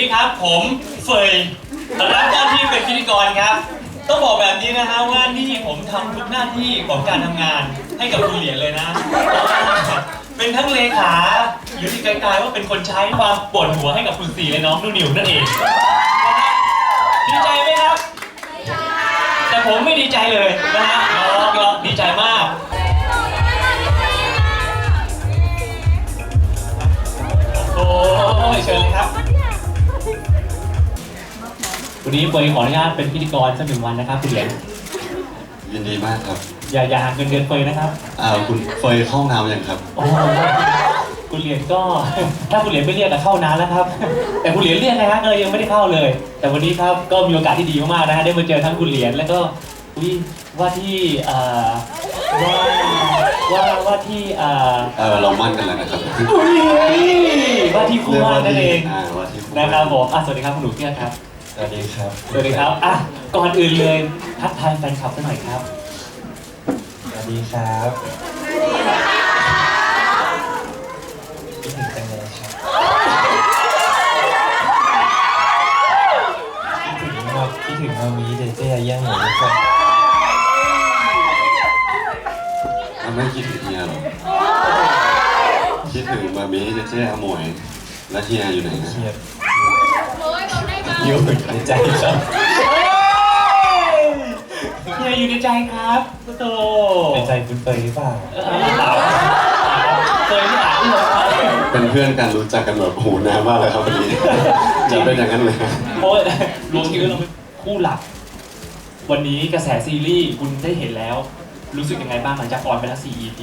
ดีครับ ผมเฟยรับหน้าที่เป็นพิธีกรครับ ต้องบอกแบบนี้นะฮะว่านี่ผมทำทุกหน้าที่ของการทำงานให้กับคุณเหรียญเลยนะ เป็นทั้งเลขาหรือที่ไกลๆว่าเป็นคนใช้ความปวดหัวให้กับคุณสีและน้องนุ่นนิวนั่นเองดีใจไหมครับ แต่ผมไม่ดีใจเลยนะฮะน้องก็ดีใจมาก โอ้ยเชิญเลยครับ วันนี้เฟยขออนุญาตเป็นพิธีกรสักหนึ่งวันนะครับคุณเหรียญยินดีมากครับอย่าอย่าหักเงินเดือนเฟยนะครับอ่าคุณเฟยเข้าห้องน้ำยังครับ โอ้คุณเหรียญก็ ถ้าคุณเหรียญไม่เรียกก็เข้านานแล้วครับ แต่คุณเหรียญเรียกนะฮะก็เลยยังไม่ได้เข้าเลย แต่วันนี้ครับก็มีโอกาสที่ดีมากๆนะฮะได้มาเจอทั้งคุณเหรียญแล้วก็อุ๊ยว่าที่อ่าว่าว่าว่าที่อ่าเออเรามั่นกันแล้วนะครับอุ๊ยว่าที่คู่เรียกมั่ว่านนั่นที่เองอ่าว่าที่นะครับผมอะสวัสดีครับคุณหนูเกี้ยครับส วัสดีครับ สวัสดีครับอะก่อนอื่นเลยทักทายแฟนคลับสักหน่อยครับ สวัสดีครับคิดถึงจังเลยครับคิดถึงมาคิดถึงมามีเจเจย่างหมูทุกคนอะไม่คิดถึงเฮียหรอคิดถึงบาร์บี้เจเจอมวยและเฮียอยู่ไหนนะเครี ยดอยู่ในใจครับเฮียอยู่ในใจครับโตในใจคุณเฟยหรือเปล่าเออเปล่าเคยไม่อ่านที่เราเป็นเพื่อนกันรู้จักกันแบบโหูนานมากเลยครับวันนี้จะเป็นอย่างนั้นเลยโอ้ยรวมชื่อเราเป็นคู่หลัก วันนี้กระแสซีรีส์คุณได้เห็นแล้ว รู้สึกยังไงบ้างหลังจากออนไปแล้ว 4 EP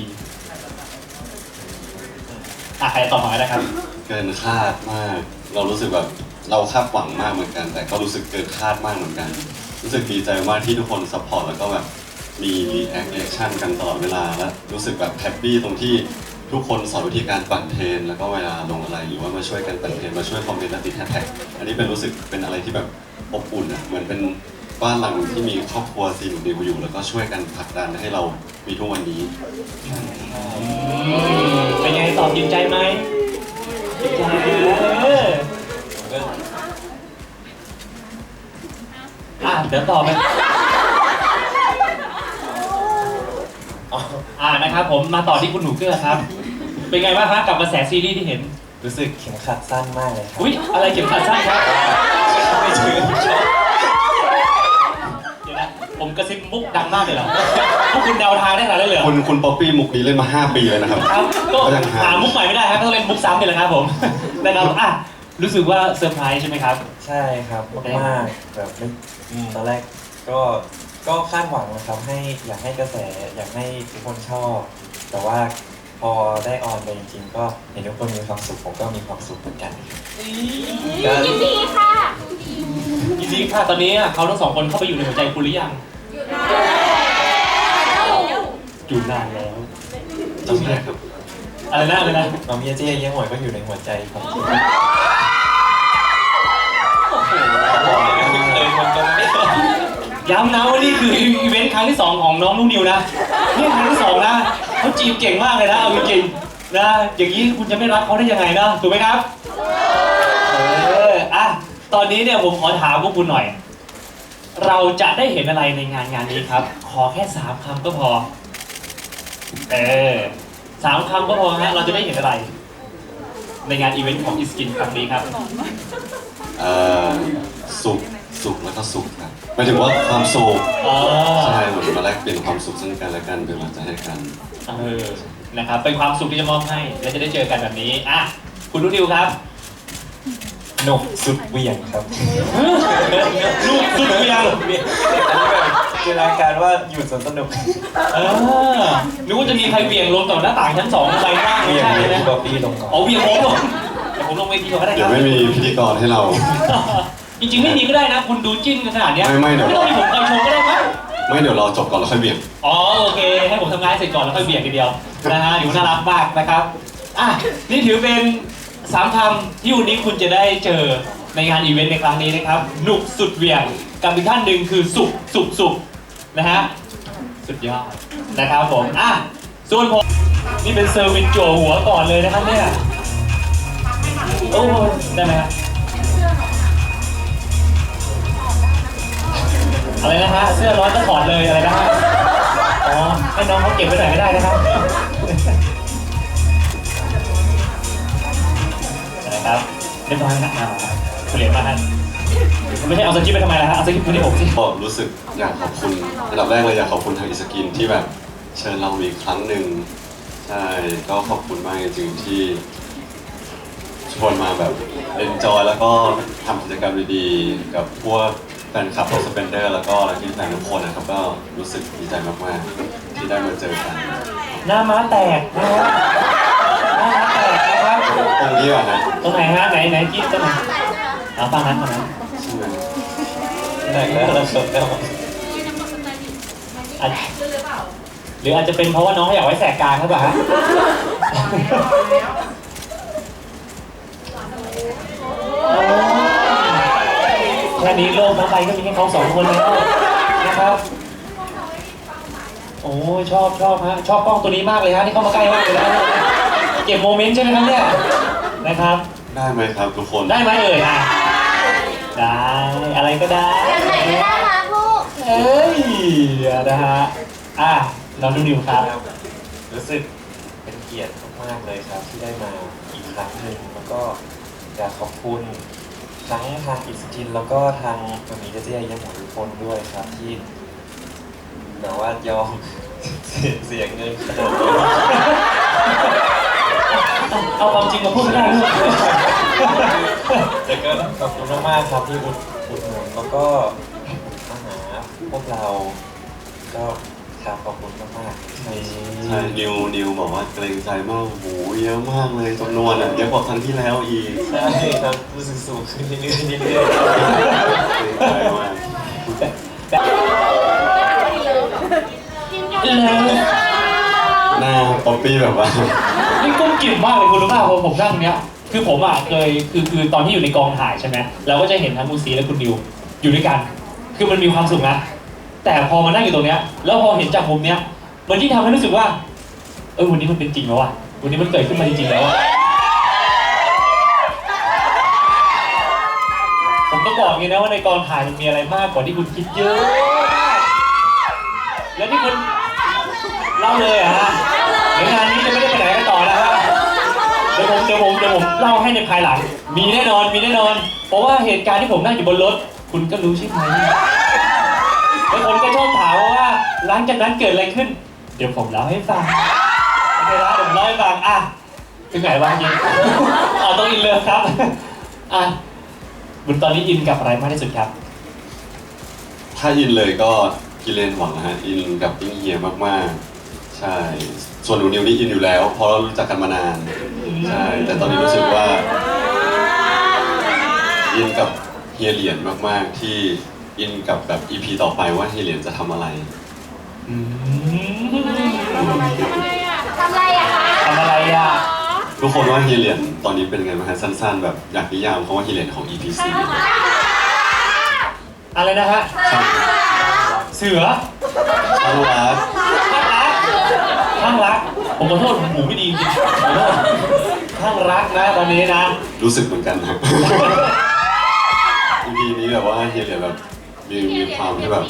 อะใครต่อมาได้ครับ เกินคาดมาก เรารู้สึกแบบ เราคาดหวังมากเหมือนกัน แต่ก็รู้สึกเกินคาดมากเหมือนกัน รู้สึกดีใจมากที่ทุกคนซัพพอร์ตแล้วก็แบบมีรีแอคชั่นกันตลอดเวลาและรู้สึกแบบแฮปปี้ตรงที่ทุกคนสอนวิธีการปั่นเทรนแล้วก็เวลาลงอะไรหรือว่ามาช่วยกันปั่นเทรนมาช่วยคอมเมนต์และติดแฮชแท็กอันนี้เป็นรู้สึกเป็นอะไรที่แบบอบอุ่นอะเหมือนเป็นบ้านหลังที่มีครอบครัวซีหนุนิวอยู่ แล้วก็ช่วยกันผลักดันให้เรามีทุกวันนี้เป็นไงตอบยินใจไหมยินใจเออ อะเดี๋ยวตอบไปอ่านะครับผมมาต่อที่คุณหนูเกื้อครับ เป็นไงบ้างครับกับกระแสซีรีส์ที่เห็น รู้สึกเข็มขัดสั้นมากเลยครับ อุ้ยอะไรเข็มขัดสั้นครับไม่ถึงเดี๋ยวนะผมกระซิบมุกดังมากเลยเหรอพวกคุณเดาทางได้ขนาดนั้นเลยเหรอคุณคุณป๊อปปี้มุกนี้เล่นมา 5 ปีเลยนะครับ ครับก็ก็ยังหา หามุกใหม่ไม่ได้ครับต้องเล่นมุกซ้ำนี่แหละครับผมนะครับอะ รู้สึกว่าเซอร์ไพรส์ใช่ไหมครับ ใช่ครับมากๆแบบไม่ตอนแรกก็ก็คาดหวังนะครับให้อยากให้กระแสอยากให้ทุกคนชอบ แต่ว่าพอได้ออนไปจริงๆก็เห็นทุกคนมีความสุขผมก็มีความสุขเหมือนกันก็ยินดีค่ะจริงๆค่ะตอนนี้เขาทั้งสองคนเข้าไปอยู่ในหัวใจคุณหรือยังอยู่นานแล้วจำได้ครับอะไรนะอะไรนะน้องเมียเจ๊เยี่ยงหวยก็อยู่ในหัวใจครับ ย้ำนะว่านี่คืออีเวนต์ครั้งที่สองของน้องนุ่นนิวนะนี่ครั้งที่สองนะเขาจีบเก่งมากเลยนะเอาจริงๆนะอย่างนี้คุณจะไม่รักเขาได้ยังไงนะถูกไหมครับเอออะตอนนี้เนี่ยผมขอถามพวกคุณหน่อย เราจะได้เห็นอะไรในงานงานนี้ครับ ขอแค่สามคำก็พอ เออสามคำก็พอฮะเราจะได้เห็นอะไร ในงานอีเวนต์ของอิสกินครั้งนี้ครับ เอ่อสุขสุขแล้วก็สุขครับหมายถึงว่าความสุขอ๋อใช่เหมือนมาแลกเปลี่ยนความสุขซึ่งกันและกันเป็นกำลังใจให้กันเออนะครับเป็นความสุขที่จะมอบให้และจะได้เจอกันแบบนี้อะคุณนุนิวครับหนกสุดเหวี่ยงครับลูกสุดเพียงอันนี้แบบจินตนาการว่าอยู่สวนสนุกเออนึกว่าจะมีใครเบี่ยงลงต่อหน้าต่างชั้นสองไปบ้างเหไม่วี่ยงใช่มีนะบ๊อบบี้ลงก่อนอ๋อเบี่ยงผมลงแต่ ผมลงเวทีก่อนก็ได้คเดี๋ยรัวบไม่มีพิธีกรให้เรา จริงๆไม่มีก็ได้นะ คุณดูจิ้นกันขนาดเนี้ยไม่ไม่เดี๋ยวไม่ต้องมีผมคอยชมก็ได้มั้งไม่เดี๋ยวรอจบก่อนแล้วค่อยเบี่ยง อ๋อโอเค ให้ผมทำงานเสร็จก่อนแล้วค่อยเบี่ยงทีเดียวนะฮะถือว่าน่ารักมากนะครับอะนี่ถือเป็นสามคำที่วันนี้คุณจะได้เจอในงานอีเวนต์ในครั้งนี้นะครับหนุกสุดเหวี่ยงกับอีกท่านหนึ่งคือสุกสุกสุกนะฮะสุดยอดนะครับผมอะส่วนผมนี่เป็นเซอร์วิสจั่วหัวก่อนเลยนะครับเนี่ย โอ้ได้ไหมครัะอะไรนะฮะเสื้อร้อนก็ถอดเลยอะไรนะฮะอ๋อให้น้องเขาเก็บไว้หน่อยก็ได้นะครับนะครับเรียบร้อยนะรับเปลี่ยนมาฮะไม่ใช่เอาสกิปไปทำไมล่ะฮะเอาสกิปไปที่ผมสิ ก็รู้สึกอยากขอบคุณอันดับแรกเลยอยากขอบคุณทางอิสกินที่แบบเชิญเราอีกครั้งหนึ่งใช่ก็ขอบคุณมากจริงๆที่ ชวนมาแบบเอนจอยแล้วก็ทำกิจกรรมดีๆ กับพวกแฟนคลับของสเปนเดอร์ แล้วก็ลักกี้แฟนทุกคนนะครับก็รู้สึกดีใจมากๆ ที่ได้มาเจอกันหน้าม้าแตกนะครับหน้าม้าแตกนะครับตรงนี้อะฮะตรงไหนฮะไหนไหนจิ๊บตรงไหนเอาฟังนั้นฟังนั้นใช่ไหมแต่งแล้วเราเขินแล้วอาจหรืออาจจะเป็นเพราะว่าน้องเขาอยากไว้แสกกลางหรือเปล่าฮะ แค่นี้โลกทั้งใบก็มีแค่เขาสองคนแล้วนะครับ โอ้ยชอบชอบฮะชอบกล้องตัวนี้มากเลยฮะที่เข้ามาใกล้มากเลยนะเก็บโมเมนต์ใช่ไหมครับเนี่ยนะครับ ได้ไหมครับทุกคนได้ไหมเอ่ยอะได้อะไรก็ได้ แบบไหนก็ได้นะลูกเอ้ยนะฮะอะน้องดูนิวครับ รู้สึกเป็นเกียรติมากๆเลยครับที่ได้มาอีกครั้งหนึ่งแล้วก็ อยากขอบคุณทั้งทางอิสกิน แล้วก็ทางมันมีเจเจยังหมดทุกคนด้วยครับที่แบบว่ายอมเสียเงินขนาดนี้เอาความจริงมาพูดไม่ได้ลูกแต่ก็ขอบคุณมากๆครับที่อุดอุดหนุนแล้วก็มาหาพวกเราก็ ครับขอบคุณมากๆในใช่นิวนิวบอกว่าเกรงใจมากโอ้โหเยอะมากเลยจำนวนอะเยอะกว่าครั้งที่แล้วอีกใช่ครับรู้สึกสูงขึ้นเรื่อยๆเรื่อยเกรงใจมากหน้าป๊อปปี้แบบว่านี่ก้มกิ่มมากเลยคุณรู้ป่าวพอผมนั่งเนี้ย คือผมอะเคยคือคือตอนที่อยู่ในกองถ่ายใช่ไหมเราก็จะเห็นทั้งคุณซีและคุณนิวอยู่ด้วยกัน คือมันมีความสุขนะ แต่พอมานั่งอยู่ตรงเนี้ยแล้วพอเห็นจากมุมเนี้ยมันยิ่งทำให้รู้สึกว่า เออวันนี้มันเป็นจริงแล้วว่ะวันนี้มันเกิดขึ้นมาจริงๆแล้วอะผมต้องบอกอย่างนี้นะว่าในกองถ่ายมันมีอะไรมากกว่าที่คุณคิดเยอะมากแล้วที่คุณเล่าเลยอะฮะเดี๋ยวงานนี้จะไม่ได้ไปไหนกันต่อนะฮะเดี๋ยวผมเดี๋ยวผมเดี๋ยวผมเล่าให้ในภายหลัง มีแน่นอนมีแน่นอน เพราะว่าเหตุการณ์ที่ผมนั่งอยู่บนรถ คุณก็รู้ใช่ไหม แล้วคนก็ชอบถามว่าหลังจากนั้นเกิดอะไรขึ้น เดี๋ยวผมเล่าให้ฟังโอเคนะเดี๋ยวผมเล่าให้ฟังอะถึงไหนวะยิงอ๋อต้องอินเลยครับอะบุญตอนนี้อินกับอะไรมากที่สุดครับ ถ้าอินเลยก็กิเลนหวังนะฮะอินกับปิ้งเฮียมากๆ ใช่ ส่วนหนูนิวนี่อินอยู่แล้วเพราะเรารู้จักกันมานาน ใช่ แต่ตอนนี้รู้สึกว่า อินกับเฮียเหรียญมากๆที่ อินกับแบบอีพีต่อไปว่าเฮียเหรียญจะทำอะไร อืมทำอะไรอะคะทำอะไรอะ ทุกคนว่าเฮียเหรียญตอนนี้เป็นไงบ้างฮะสั้นๆ แบบอยากนิยามเขาว่าเฮียเหรียญของ EP 4อะไรนะฮะช่างเสือช่างรักข้างรักข้างรัก ผมขอโทษผมหูไม่ดีจริงๆขอโทษข้างรักนะตอนนี้นะ รู้สึกเหมือนกันนะ EP นี้แบบว่าเฮียเหรียญแบบ มีมีความที่แบบ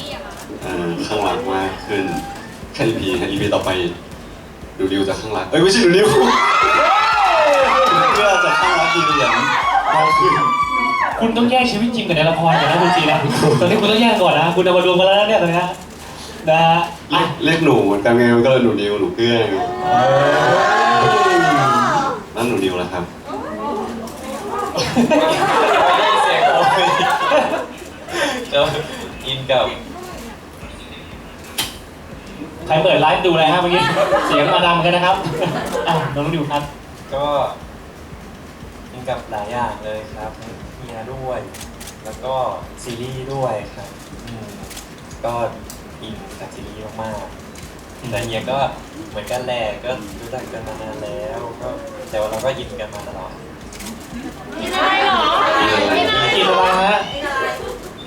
เอ่อข้างรักมากขึ้นแค่ EP ฮะ EP ต่อไปดูดิวจะข้างรักเอ้ยไม่ใช่ดูดิวเพื่อจะข้างรักเฮียเหรียญมากขึ้นคุณต้องแยกชีวิตจริงกับในละครก่อนนะคุณจีนะตอนนี้คุณต้องแยกก่อนนะ คุณเอามารวมกันแล้วนะเนี่ยตอนนี้นะนะฮะเรีอะยกเรียกหนูเหมือนกันไงมันก็เลยหนูดิวหนูเกื้อไงนั่นหนูดิวแล้วครับ ๆเสียงโอ้ยก็อินกับใครเปิดไลฟ์ดูอะไรฮะเมื่อกี้ เสียงมาดังกันนะครับอะน้องดิวครับ ก็อินกับหลายอย่างเลยครับทั้งเฮียด้วย แล้วก็ซีรีส์ด้วยครับอืมก็อินกับซีรีส์มากๆแต่เฮียก็เหมือนกันแหละก็รู้จักกันมานานแล้วก็แต่ว่าเราก็อินกันมาตลอด กินอะไรหรออินอะไรฮะ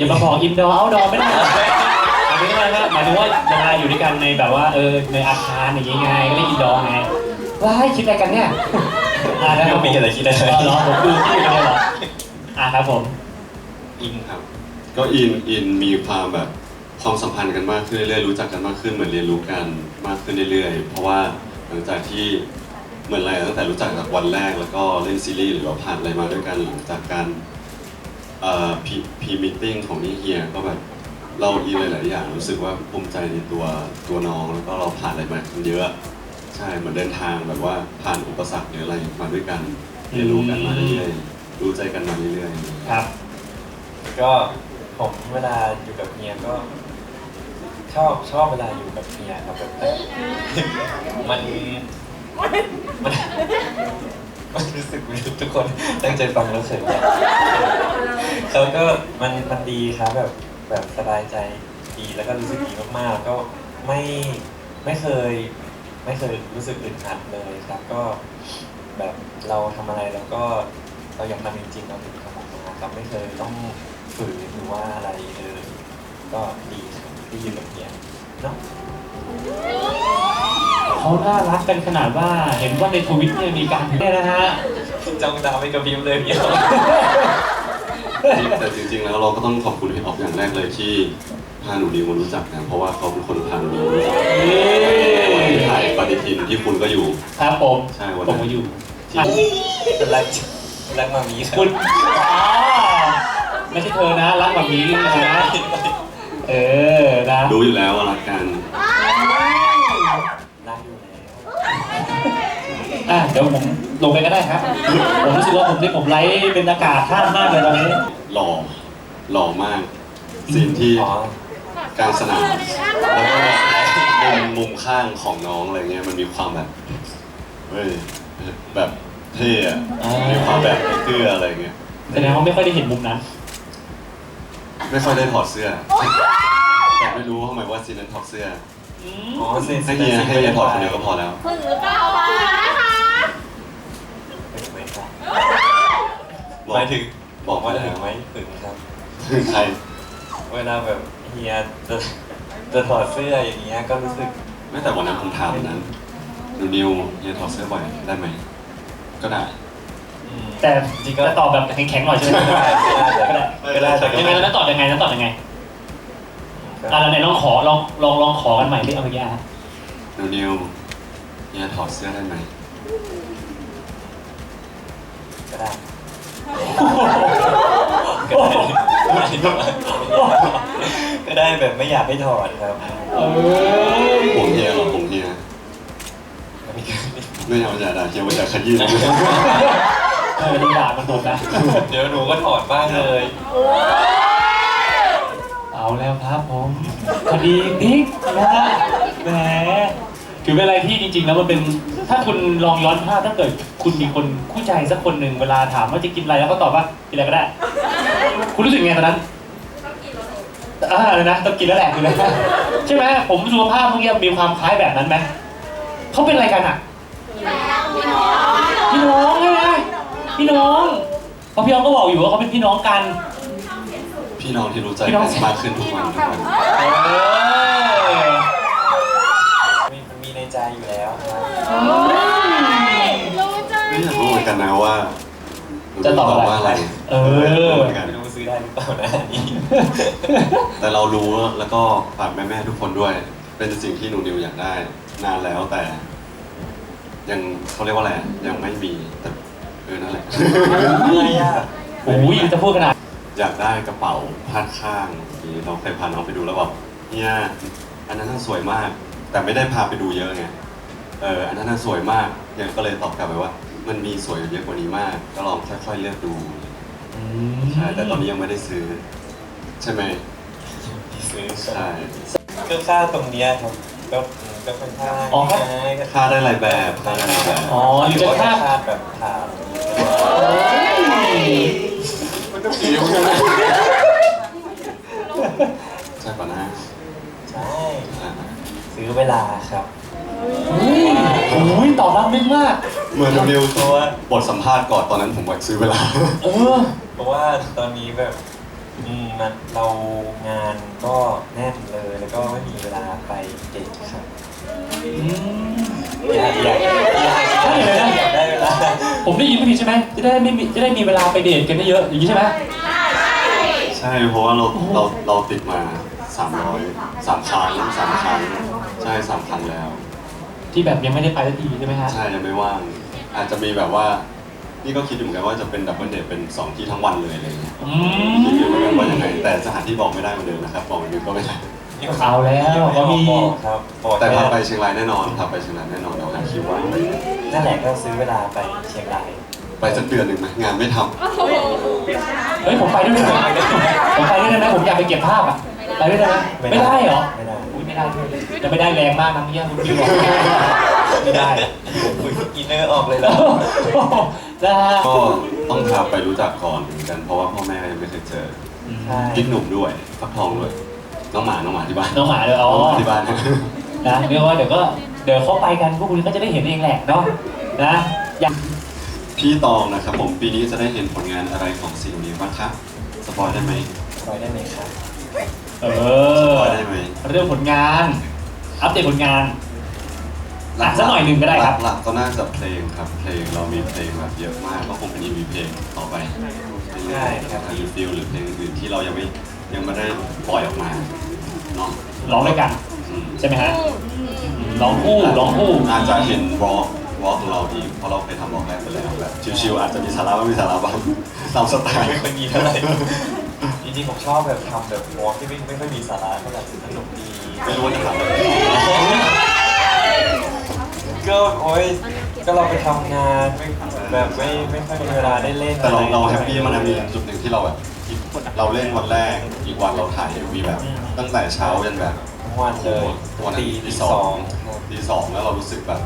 อย่ามาบอกอินดอร์เอาดอร์ไม่ได้หมายถึงอะไรฮะหมายถึงว่าเวลาอยู่ด้วยกันในแบบว่าเออในอาคารอย่างงี้ไงก็เรียกอินดอร์ไงว้ายคิดอะไรกันเนี่ยอ่านะคไม่รับผมมีอะไรคิดอะไรอ๋อเหรอผมดูที่อยู่เลยเหรออ่าครับผม อินครับ ก็อินอินมีความแบบความสัมพันธ์กันมากขึ้นเรื่อยๆรู้จักกันมากขึ้นเหมือนเรียนรู้กันมากขึ้นเรื่อยๆ เพราะว่าหลังจากที่เหมือนอะไรตั้งแต่รู้จักจากวันแรกแล้วก็เล่นซีรีส์หรือว่าผ่านอะไรมาด้วยกันหลังจากการเอ่อ พีพีมิทติ้งของนี่เฮียก็แบบเราอีหลายๆอย่างรู้สึกว่าภูมิใจในตัวตัวน้องแล้วก็เราผ่านอะไรมากันเยอะใช่เหมือนเดินทางแบบว่าผ่านอุปสรรคหรืออะไรมาด้วยกันเรียนรู้กันมาเรื่อยๆรู้ใจกันมาเรื่อยๆครับ ก็ผมเวลาอยู่กับเฮียก็ ชอบชอบเวลาอยู่กับเฮียครับแบบมันมันมัน รู้สึกทุกคนตั้งใจฟังแล้วเขินเขาก็มันมันดีครับแบบแบบสบายใจดีแล้วก็รู้สึกดีมากๆแล้วก็ไม่ไม่เคย ไม่เคยรู้สึกอึดอัดเลยครับก็แบบเราทำอะไรแล้วก็เราอยากทำจริงๆเราถึงทำออกมาครับไม่เคยต้องฝืนหรือว่าอะไรเลยก็ดีครับที่อยู่กับเฮียเนาะ เขาน่ารักกันขนาดว่าเห็นว่าในทวิตเนี่ยมีการเนี่ยนะฮะ จ้องตาไม่กระพริบเลยเฮียแต่จริงๆ แล้วเราก็ต้องขอบคุณพี่ออฟอย่างแรกเลยที่พาหนูดีมารู้จักนะเพราะว่าเขาเป็นคนพาหนูดีมารู้จักวันที่ถ่ายปฏิทินที่คุณก็อยู่ ครับผมใช่วันผนั้มนมาอยู่ที่ รักรักมามีครับคุณอ๋อไม่ใช่เธอนะ รักแบบนี้นะ เออนะ รู้อยู่แล้วว่ารักกัน อะเดี๋ยวผมลงไปก็ได้ครับ ผมรู้สึกว่าผมที่ผมไลฟ์เป็นอากาศท่ามากเลยตอนนี้ หล่อหล่อมากซีนที่อ๋อกลางสนามแล้วก็มุมมุมข้างของน้องอะไรเงี้ยมันมีความแบบเฮ้ยแบบเท่อะอ่ามีมีความแบบเกื้ออะไรเงี้ยแสดงว่าไม่ค่อยได้เห็นมุมนั้น ไม่ค่อยได้ถอดเสื้อ แต่ไม่รู้ว่าทำไมว่าซีนนั้นถอดเสื้ออ๋อเซ็นให้เฮียให้เฮียถอดคนเดียวก็พอแล้ว พึ่งหรือเปล่าคะนะ คะถึงไหมครับบอกหมายถึงบอกว่าว่าถึงไหมถึงครับ ถึงใครเวลาแบบเฮียจะจะถอดเสื้ออย่างเงี้ยก็รู้สึกไม่แต่วันนั้นผมถามนะนิวนิวเฮียถอดเสื้อบ่อยได้ไหมก็ได้ อืมแต่จริงก็จะตอบแบบแข็งๆหน่อยใช่ไหมก็ได้ก็ได้ไม่ก็ได้ได้แต่ก็ยังไงแล้วตอบยังไงแล้วตอบยังไงอะแล้วไหนลองขอลองลองลองขอกันใหม่ดิเอาเมื่อกี้ฮะนิวนิวเฮียถอดเสื้อได้ไหม ก็ได้ก็ได้ก็ได้แบบไม่อยากให้ถอดครับเออผมเฮียเหรอผมเฮียไม่เอาอย่าด่าเฮียว่าจะขยี้นะเออดูด่ามันตรงนะเดี๋ยวหนูก็ถอดบ้างเลย เอาแล้วครับผมคดีพลิกนะฮะแหม ถือเป็นอะไรที่จริงๆ แล้วมันเป็นถ้าคุณลองย้อนภาพถ้าเกิดคุณมีคนคู่ใจสักคนหนึ่งเวลาถามว่าจะกินอะไรแล้วก็ตอบว่ากินอะไรก็ได้ คุณรู้สึกไงตอนนั้นอ่าเลยนะต้องกินแล้วแหละกินแล้วใช่ไหมผมสุขภาพเมื่อกี้มีความคล้ายแบบนั้นไหมเขาเป็นอะไรกันอะพี่น้องใช่ไหมพี่น้องเพราะพี่น้องก็บอกอยู่ว่าเขาเป็นพี่น้องกันพี่น้องที่รู้ใจพี่น้กัองนมากขึ้นทุกวันทุกวัน รับรู้จักไม่อยากรู้เหมือนกันนะว่าจะตอบอะไรว่าอะไร เออไม่รู้เหมือนกันไม่รู้ซื้อได้หรือเปล่านะอันนี้แต่เรารู้แล้วก็ฝากแม่ๆทุกคนด้วย เป็นสิ่งที่หนูนิวอยากได้ นานแล้วแต่ ยังเขาเรียกว่าอะไรยังไม่มีแต่เออนั่นแหละอะไรอะโอ้ยจะพูดขนาดอยากได้กระเป๋าพาดข้างนี่เราเคยพาน้องไปดูแล้วบอกเนี่ยอันนั้นสวยมาก แต่ไม่ได้พาไปดูเยอะไง เอออันนั้นน่าสวยมากยังก็เลยตอบกลับไปว่า มันมีสวยเยอะกว่านี้มาก ก็ลองค่อยๆเลือกดูใช่แต่ตอนนี้ยังไม่ได้ซื้อ ใช่ไหมซื้อใช่ก็ค่าตรงเนี้ยครับก็ก็เป็นค่าอ๋อครับง่ายๆก็ค่าได้หลายแบบค่าได้หลายแบบอ๋อหรือจะว่าคาดค่าแบบถามมันก็ผิวใช่ปะนะใช่อ่าซื้อเวลาครับ โอ้ยตอบรับไม่มาก เหมือนนิวตัวบทสัมภาษณ์ก่อนตอนนั้นผมว่าซื้อเวลา เออ เพราะว่าตอนนี้แบบอืมมันเรางานก็แน่นเลยแล้วก็ไม่มีเวลาไปเด็กครับอืมอยากอยากอยากใช่เลยนะ อยากได้เวลาผมได้ยินไม่ผิดใช่ไหมจะได้ไม่มีจะได้มีเวลาไปเดทกันได้เยอะอย่างนี้ใช่ไหมใช่เพราะว่าเราเราเราติดมาสามร้อยสามครั้งสามครั้งใช่สามครั้งแล้ว ที่แบบยังไม่ได้ไปสักทีใช่ไหมฮะใช่ยังไม่ว่าง อาจจะมีแบบว่า นี่ก็คิดอยู่เหมือนกันว่าจะเป็นดับเบิลเดทเป็นสองที่ทั้งวันเลยอะไรเงี้ยอืคิดอยู่เหมือนกันว่ายังไงมแต่สถานที่บอกไม่ได้เหมือนเดิมนะครับ บอกเหมือนเดิมก็ไม่ได้เอาแล้วเขามีบอกครับบอกแต่ค่พาไปเชียงรายแน่นอนพาไปเชียงรายแน่นอนเดี๋ยวหาคิวว่างนั่นแหละก็ซื้อเวลาไปเชียงรายไปสักเดือนหนึ่งไหมงานไม่ทเฮ้ยผมไปด้วยได้ไหมผมไปด้วยได้ไหมผมอยากไปเก็บภาพอะไปด้วยได้ไหมไม่ได้เหรอ ไม่ได้อุ้ย ไม่ได้ด้วยจะไม่ได้แรงมากนะเนี่ยคุณคิวบอกไม่ได้อุ๊ยอินเนอร์ออกเลยแล้วนะฮะำก็ต้องพาไปรู้จักก่อนเหมือนกันเพราะว่าพ่อแม่ยังไม่เคยเจอใช่กิ๊กหนุ่มด้วยฟักทองด้วยน้องหมาน้องหมาที่บ้านน้องหมาเลยอ๋อน้องหมาที่บ้านนะเรียกว่าเดี๋ยวก็เดี๋ยวเขาไปกันพวกคุณก็จะได้เห็นเองแหละเนาะนะอยากพี่ตองนะครับผมปีนี้จะได้เห็นผลงานอะไรของซีรีส์บ้างครับสปอยได้ไหมคอยได้ไหมครับ เอสอปอยได้ไหม เรื่องผลงาน อัปเดตผลงาน อะสักหน่อยหนึ่งก็ได้ครับ หลักๆก็น่าจะเพลงครับ เพลงเรามีเพลงแบบเยอะมากก็คงเป็น EV เพลงต่อไปใช่ครับหรือฟิลหรือเพลงอื่นที่เรายังไม่ยังไม่ได้ปล่อยออกมาเนาะร้องด้วยกัน อืมใช่ไหมฮะร้องคู่ร้องคู่ อาจจะเห็นวอล์กวอล์กของเราอีกเพราะเราเคยทำวอล์กแรกไปแล้วแบบชิวๆอาจจะมีสาระไม่มีสาระบ้างตามสไตล์ไม่ค่อยมีเท่าไหร่ จริงๆผมชอบแบบทำแบบวอล์กที่ไม่ไม่ค่อยมีสาระเท่าไหร่สนุกดีไม่รู้ว่าจะทำอะไรก็โอ๊ยก็เราไปทำงานไม่แบบไม่ไม่ค่อยมีเวลาได้เล่นแต่เราอะไรเราแฮปปี้มันมีจุดหนึ่งที่เราแบบเราเล่นวันแรกอีกวันเราถ่ายวีแบบ ตั้งแต่เช้ายันแบบทั้งวันเลยวันตีตีตีสสอองงตีสองแล้วเรารู้สึกแบบ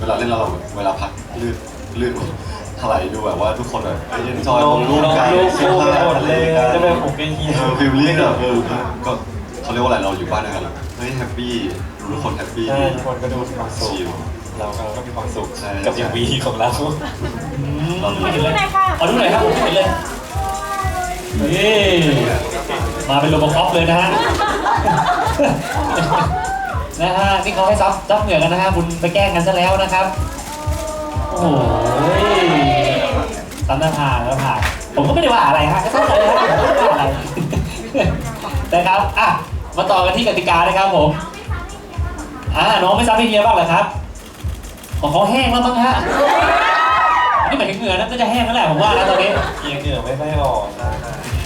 เวลาเล่นแล้วเราเวลาพักลื่นลื่น ถลายดูแบบว่าทุกคนแบบเอ็นจอยลลงงรูรูปปกักันนรูปเสื้อคู่ผ้าหมดเลยกันจะแบบผมเป็นเฮียเออฟิลลิ่งแบบเออก็เขาเรียกว่าอะไรเราอยู่บ้านด้วยกันเฮ้ยแฮปปี้ทุกคนแฮปปี้ ใช่ทุกคนก็ดูมีความสุขชิลเราก็เราก็มีความสุขใช่กับ MV ของเราอืมไม่เห็นเลยเอาดูหน่อยครับผมไม่เห็นเลยนี่มาเป็นโรบอคอปเลยนะฮะ นะฮะนี่เขาให้ซับซับเหงื่อกันนะฮะคุณไปแกล้งกันซะแล้วนะครับ โอ้โห ตามหน้าผากหน้าผากผมก็ไม่ได้ว่าอะไรฮะก็ต้องเลยฮะผมไม่ได้ว่าอะไร นะครับ อะ มาต่อกันที่กติกานะครับผม อ่า น้องไม่ซับให้เฮียบ้างเหรอครับของเขาแห้งแล้วมั้งฮะ นี่หมายถึงเหงื่อนะก็จะแห้งแล้วแหละผมว่านะตอนนี้เอียงเหงื่อไม่ค่อยออกนะ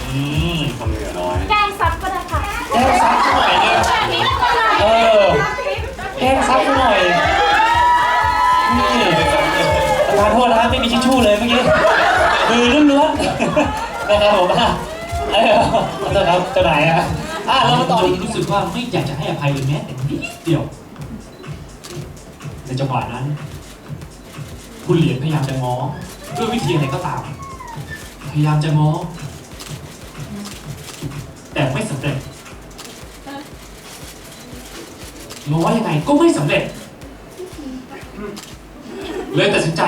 อืมทำเหงื่อน้อย แกงซับก็ได้ค่ะแกล้งซับหน่อยเนี่ย แบบนี้ก็ได้เออ แกล้งซับหน่อย นี่ประธานโทษนะครับไม่มีชิชชู่เลยเมื่อกี้ มือล้วนๆนะครับผมอะเออขอโทษครับเจ้านายอะอะเรามาต่อที่รู้สึกว่าไม่อยากจะให้อภัยเลยแม้แต่นิดเดียว ในจังหวะนั้น คุณเหรียญพยายามจะง้อด้วยวิธีอะไรก็ตาม พยายามจะง้อ แต่ไม่สำเร็จง้อยังไงก็ไม่สำเร็จ เลยตัดสินใจ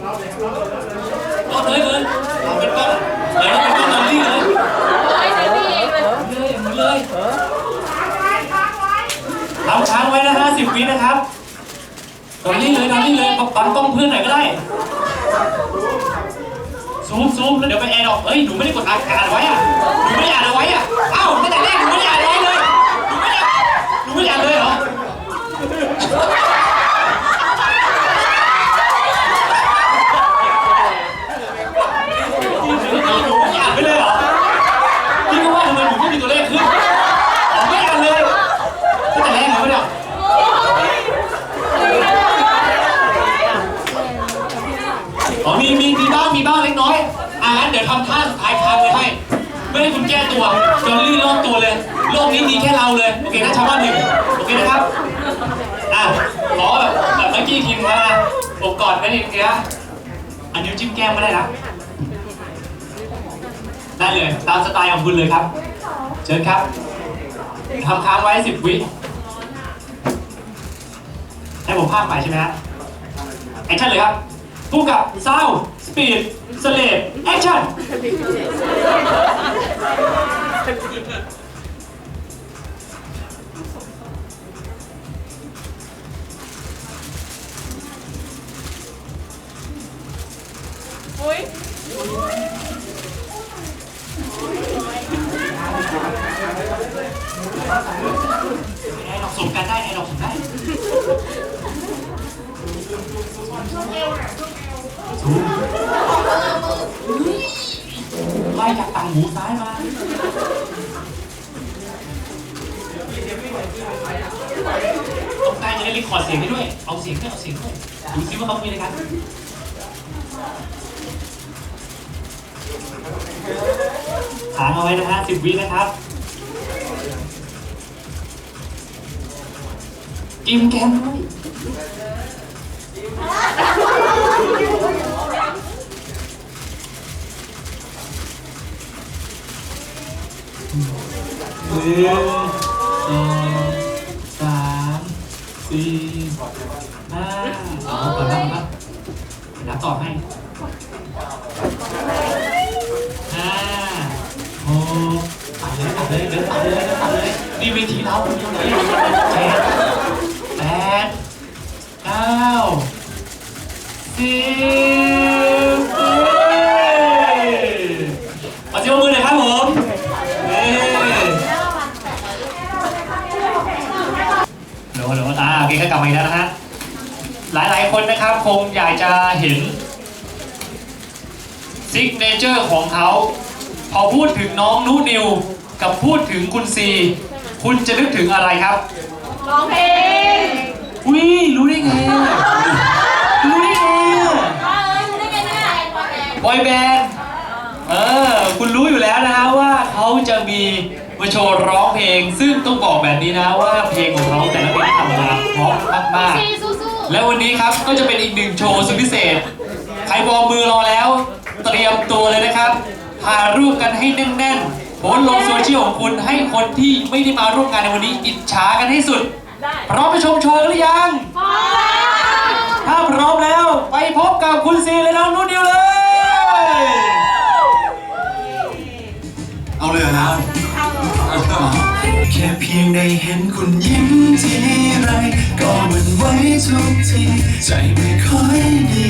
เอาเลยเลยเอาเป็นก้อนเลยเป็นก้อนนอนนี่เลยไม่ได้ดีเลยเลยหมุนเลยทำค้างไว้นะฮะสิบวินะครับนอนนี่เลยนอนนี่เลยปั๊มกล้องเพื่อนไหนก็ได้ซูมซูมแล้วเดี๋ยวไปแอร์ดอกเฮ้ยหนูไม่ได้กดอ่านอ่านไว้อะหนูไม่ได้อ่านเอาไว้อะอ้าตั้งแต่แรกหนูไม่ได้อ่านไว้เลยหนูไม่ได้หนูไม่ได้อ่านเลยเหรอ อางั้นเดี๋ยวทำท่าสุดท้ายค้างไว้ให้ ไม่ให้คุณแก้ตัวจนลื่นโลกตัวเลย โลกนี้มีแค่เราเลย โอเคนะชาวบ้านหนึ่งโอเคนะครับ อะขอแบบแบบเมื่อกี้ทีมนะผมกอดไว้หทีนะอันนี้จิ้มแก้มไม่ได้นะ ได้เลย ตามสไตล์ของคุณเลยครับ เชิญครับทำค้างไว้สิบวิให้ผมภาพใหม่ใช่ไหมฮะแอคชั่นเลยครับ ผู้กับซาวสปีดสเลปแอคชั่นอุ้ยไอ้เราส่งกันได้ไอ้เราส่งได้สูง ไล่จากต่างหูซ้ายมาตรงใต้จะได้รีคอร์ดเสียงได้ด้วย เอาเสียงด้วยเอาเสียงด้วยดูซิว่าเขาคุยอะไรกันถางเอาไว้นะฮะสิบวินะครับกินแกมด้วย หนึ่งสองสามสี่ห้าเอาก่อนนะครับเดี๋ยวนับต่อให้ห้าหกตัดเลยตัดเลยเดินตัดเลยเดินตัดเลยนี่เวทีเราเจ็ดแปดเก้า สิบเอ้ยขอเสียงปรบมือหน่อยครับผมเอ้ยเดี๋ยวเดี๋ยวอ่าโอเคก็กลับมาอีกแล้วนะฮะ หลายๆคนนะครับคงอยากจะเห็นซิกเนเจอร์ของเขา พอพูดถึงน้องนูนิว กับพูดถึงคุณซี คุณจะนึกถึงอะไรครับ ร้องเพลง อุ้ยรู้ได้ไง บอยแบนด์เออคุณรู้อยู่แล้วนะว่าเขาจะมีมาโชว์ร้องเพลง ซึ่งต้องบอกแบบนี้นะว่าเพลงของเขาแต่ละเพลงที่ทำมาเพราะมากซีสู้สู้ๆและวันนี้ครับก็จะเป็นอีกหนึ่งโชว์สุดพิเศษ ใครวอร์มมือรอแล้ว เตรียมตัวเลยนะครับถ่ายรูปกันให้แน่นๆโพสต์ลงโซเชียลของคุณให้คนที่ไม่ได้มาร่วมงานในวันนี้อิจฉากันให้สุดได้พร้อมไปชมโชว์หรือยัง พร้อมแล้ว ถ้าพร้อมแล้วไปพบกับคุณซีและน้องนุ่นเดียวเลย เลยเหรอนะแค่เพียงได้เห็นคุณยิ้มทีไร ก็มันไว้ทุกที ใจไม่ค่อยดี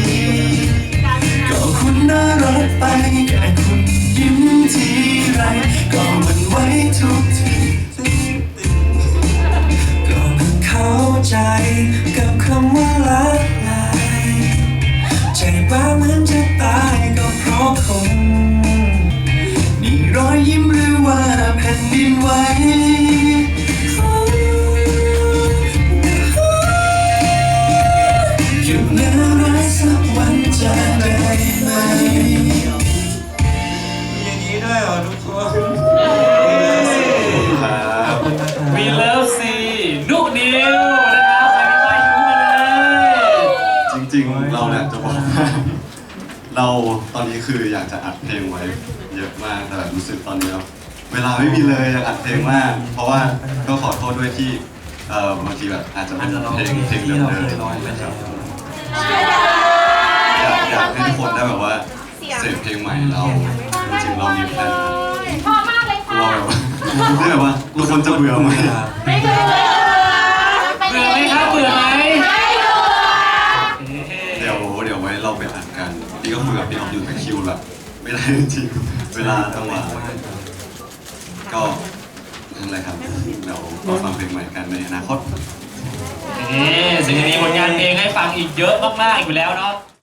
ก็คุณน่ารักไปแค่คุณยิ้มทีไร ก็มันไว้ทุก ริงๆ เราเนี่ยจะบอกว่าเราตอนนี้คืออยากจะอัดเพลงไว้ เยอะมากแต่แบบรู้สึกตอนนี้แบบเวลาไม่มีเลยอยากอัดเพลงมาก เพราะว่าก็ขอโทษด้วยที่เอ่อบางทีแบบอาจจะเป็นเพลงเพลงเดิมๆนะครับอยากอยากให้ทุกคนได้แบบว่าเสพเพลงใหม่เราจริงๆเรามีแพลนพอมากเลยค่ะวแบบว่าแบบว่าทุกคนจะเบื่อไหม ไม่เบื่อเลย พี่ก็คุยกับพี่ออกอยู่แต่คิวแบบไม่ได้จริงเวลาจังหวะก็นั่นแหละครับเดี๋ยวรอฟังเพลงใหม่กันในอนาคต นี่สิ่งจะมีผลงานเพลงให้ฟังอีกเยอะมากๆอยู่แล้วเนาะ